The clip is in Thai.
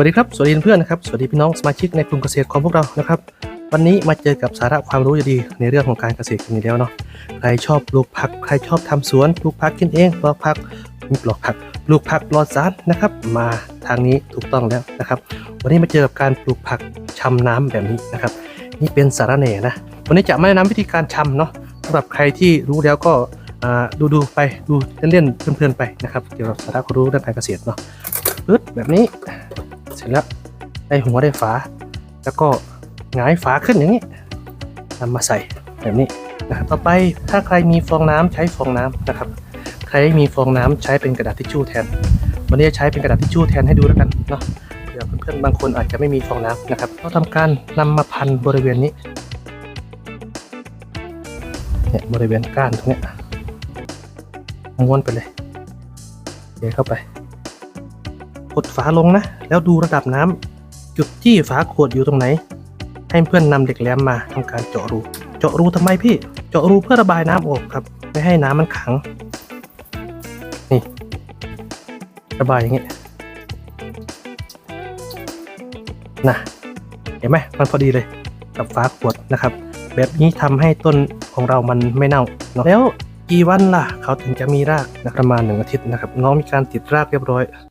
วัสดีครับ สวัสดีเพื่อนนะครับ สวัสดีพี่น้องสมาชิกในกลุ่มเกษตรของพวกเรานะครับ วันนี้มาเจอกับสาระความรู้ดีในเรื่องของการเกษตรกันอีกแล้วเนาะ ใครชอบปลูกผัก ใครชอบทำสวนปลูกผักกินเองปลอกผักมีปลอกผัก ปลูกผักปลอดสารนะครับ มาทางนี้ถูกต้องแล้วนะครับ วันนี้มาเจอกับการปลูกผักชำน้ำแบบนี้นะครับ นี่เป็นสาระแหน่นะ วันนี้จะมาแนะนำวิธีการชำเนาะสำหรับใครที่รู้แล้วก็อ่าดูดูๆไปดูเล่นๆเพลินๆไปนะครับเกี่ยวกับสาระความรู้ด้านการเกษตรเนาะปึ๊ดแบบนี้ เสร็จแล้วได้หัวได้ฝา แล้วก็หงายฝาขึ้นอย่างนี้นำมาใส่แบบนี้นะครับต่อไปถ้าใครมีฟองน้ำใช้ฟองน้ำนะครับ ใครมีฟองน้ำใช้เป็นกระดาษทิชชู่แทน วันนี้จะใช้เป็นกระดาษทิชชู่แทนให้ดูแล้วกันเนาะเดี๋ยวเพื่อนๆบางคนอาจจะไม่มีฟองน้ำนะครับเราทำการนำมาพันบริเวณนี้เนี่ยบริเวณก้านตรงเนี้ยม้วนไปเลยเดี๋ยวเข้าไป ดฝาลงนะ แล้วดูระดับน้ำจุดที่ฝาขวดอยู่ตรงไหน ให้เพื่อนนำเหล็กแหลมมาทำการเจาะรู เจาะรูทำไมพี่ เจาะรูเพื่อระบายน้ำออกครับ ไม่ให้น้ำมันขัง นี่ ระบายอย่างนี้นะเห็นไหมมันพอดีเลยกับฝาขวดนะครับ แบบนี้ทำให้ต้นของเรามันไม่เน่าเนอะแล้วกี่วันล่ะ เขาถึงจะมีรากนะประมาณหนึ่งอาทิตย์นะครับ น้องมีการติดรากเรียบร้อย